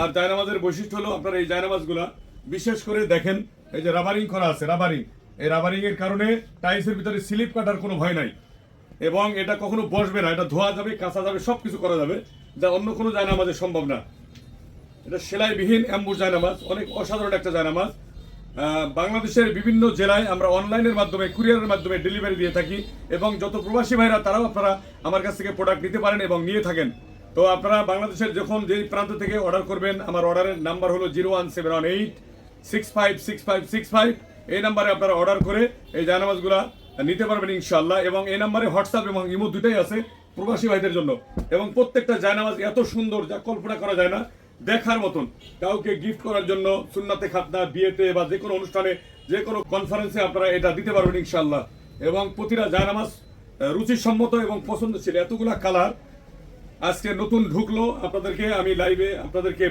আর জায়নামাজের বৈশিষ্ট্য হলো আপনার এই জায়নামাজগুলা, বিশেষ করে দেখেন, এই যে রাবারিং করা আছে, রাবারিং। এই রাবারিং এর কারণে টাইলসের ভিতরে স্লিপ কাটার কোনো ভয় নাই। এবং এটা কখনো বসবে না, এটা ধোয়া যাবে, কাঁচা যাবে সব কিছু করা যাবে, যা অন্য কোনো জায়নামাজে সম্ভব না। এটা সেলাইবিহীন অ্যাম্বুর জায়নামাজ, অনেক অসাধারণ একটা জায়নামাজ। বাংলাদেশের বিভিন্ন জেলায় আমরা অনলাইনের মাধ্যমে, কুরিয়ারের মাধ্যমে ডেলিভারি দিয়ে থাকি, এবং যত প্রবাসী ভাইরা তারাও আপনারা আমার কাছ থেকে প্রোডাক্ট নিতে পারেন এবং নিয়ে থাকেন। তো আপনারা বাংলাদেশের যখন যেই প্রান্ত থেকে অর্ডার করবেন, আমার অর্ডারের নাম্বার হলো zero one seven one eight six five six five six five এই নাম্বারে আপনারা অর্ডার করে এই জায়নামাজগুলা নিতে পারবেন ইনশাল্লাহ এবং এই নাম্বারে হোয়াটসঅ্যাপ এবং ইমো দুটাই আছে প্রবাসী ভাইদের জন্য। এবং প্রত্যেকটা জায়নামাজ এত সুন্দর যা কল্পনা করা যায় না, দেখার মতন। কাউকে গিফট করার জন্য সুন্নাতে খাতনা, বিয়েতে বা যে কোনো অনুষ্ঠানে, যে কোনো কনফারেন্সে আপনারা এটা দিতে পারবেন ইনশাল্লাহ এবং প্রতিটা জায়নামাজ রুচিসম্মত এবং পছন্দশীল। এতগুলা কালার আজকে নতুন ঢুকলো। আপনাদেরকে আমি লাইভে আপনাদেরকে